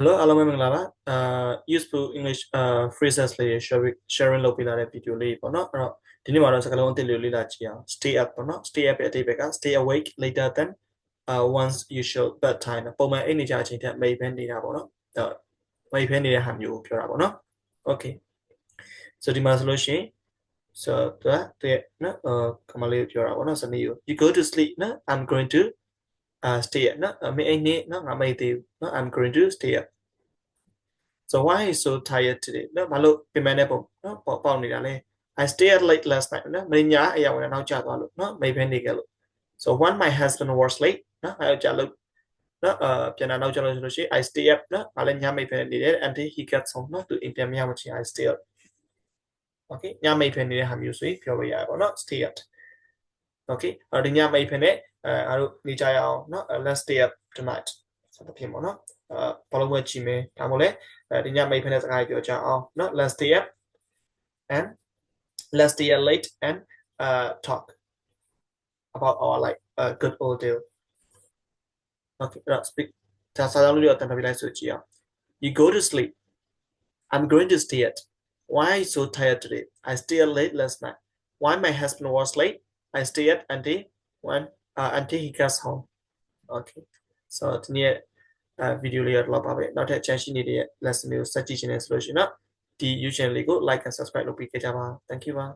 Hello အားလုံးပဲမင်္ဂလာပါအာ useful english အာ phrases လေး sharing sharing လုပ်ပေးလာတဲ့ video လေးပေါ့နော်အဲ့တော့ဒီနေ့မှာတော့စကားလုံးအသစ်လေးလေ့လာကြည့်အောင် stay up ပေါ့နော် stay up ရဲ့အဓိပ္ပာယ်က stay awake later than uh once usual bedtime ပုံမှန်အိပ်နေကြအချိန်ထက်မိတ်ဖဲနေတာပေါ့နော်အဲ့တော့မိတ်ဖဲနေတဲ့ဟာမျိုးကိုပြောတာပေါ့နော် okay so ဒီမှာဆိုလို့ရှိရင် so သူကသူရဲ့နော်အာကမလေးပြောတာပေါ့နော်စနေကို you go to sleep နော် i'm going to à stia nó ở mấy anh nè nó ngã mày thì nó ăn green juice stia so why is so tired today? Nó mà lúc cái mẹ này bụng nó bỏ bỏ này ra lên I stayed late last night. Nó mình nhớ ai vào nào trả tòa lúc nó, mày bên đi cái lúc so when my husband was late. Nó ai trả lúc nó ở trên nào trả lúc rồi I stay stayed nó mà lên, nhà mày bên đi đấy until he got home nó tự in tiền nhà mà chỉ I stayed ok, nhà mày bên đi hàm yêu suy phiêu bây giờ nó stayed ok, ở đây nhà mày bên đấy အဲ့ဒီညမိဘနဲ့အဲအားတို့နေကြရအောင်เนาะ let's stay up tonight ဆိုတဲ့ဖြစ်ပေါ့เนาะအဲဘာလို့ဝက်ကြည့်မယ်ဒါမှမဟုတ်လေအဲဒီညမိတ်ဖက်နဲ့စကားပြောကြအောင်เนาะ let's stay up and let's stay up late and uh talk about our like a uh, good old deal okay let's speak ဒါစာလုံးလေးတော့တန်တပြလိုက်ဆိုကြည့်အောင် you go to sleep i'm going to stay up why are you so tired today i stayed late last night why my husband was late i stay up until when uh, until he gets home okay so ဒီနေ့အဲဗီဒီယိုလေးတော့ပါပဲနောက်ထပ် channel ရှိနေတဲ့ lesson တွေကိုစက်ကြည့်ချင်တယ်ဆိုလို့ရှိရင်တော့ဒီ YouTube channel လေးကို like and subscribe လုပ်ပေးကြပါ thank you ပါ